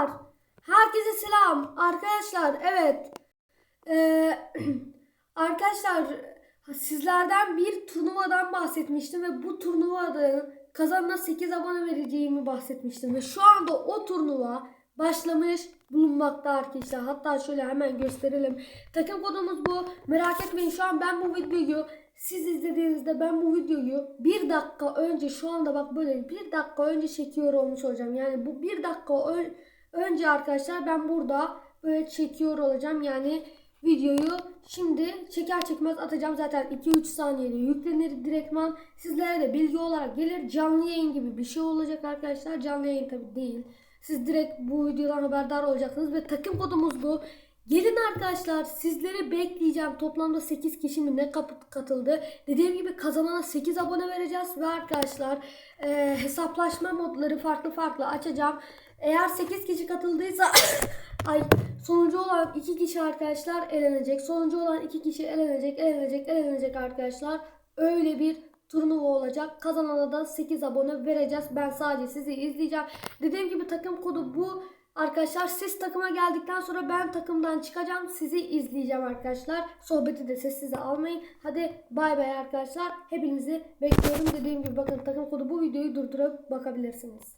Arkadaşlar, herkese selam. Arkadaşlar, evet. Ee, arkadaşlar, sizlerden bir turnuvadan bahsetmiştim ve bu turnuvada kazanana 8 abone vereceğimi bahsetmiştim ve şu anda o turnuva başlamış bulunmakta arkadaşlar. Hatta şöyle hemen gösterelim. Takım kodumuz bu. Merak etmeyin şu an ben bu videoyu siz izlediğinizde ben bu videoyu bir dakika önce şu anda bak böyle bir dakika önce çekiyor olmuş olacağım. Yani bu bir dakika ön- önce arkadaşlar ben burada böyle çekiyor olacağım. Yani videoyu şimdi çeker çekmez atacağım. Zaten 2-3 saniyede yüklenir direktman. Sizlere de bilgi olarak gelir. Canlı yayın gibi bir şey olacak arkadaşlar. Canlı yayın tabi değil. Siz direkt bu videodan haberdar olacaksınız ve takım kodumuz bu. Gelin arkadaşlar sizleri bekleyeceğim. Toplamda 8 kişi mi ne katıldı. Dediğim gibi kazanana 8 abone vereceğiz ve arkadaşlar e, hesaplaşma modları farklı farklı açacağım. Eğer 8 kişi katıldıysa ay sonucu olan 2 kişi arkadaşlar elenecek. Sonucu olan 2 kişi elenecek, elenecek, elenecek arkadaşlar. Öyle bir turnuva olacak. Kazanana da 8 abone vereceğiz. Ben sadece sizi izleyeceğim. Dediğim gibi takım kodu bu. Arkadaşlar siz takıma geldikten sonra ben takımdan çıkacağım. Sizi izleyeceğim arkadaşlar. Sohbeti de sessize almayın. Hadi bay bay arkadaşlar. Hepinizi bekliyorum. Dediğim gibi bakın takım kodu bu videoyu durdurup bakabilirsiniz.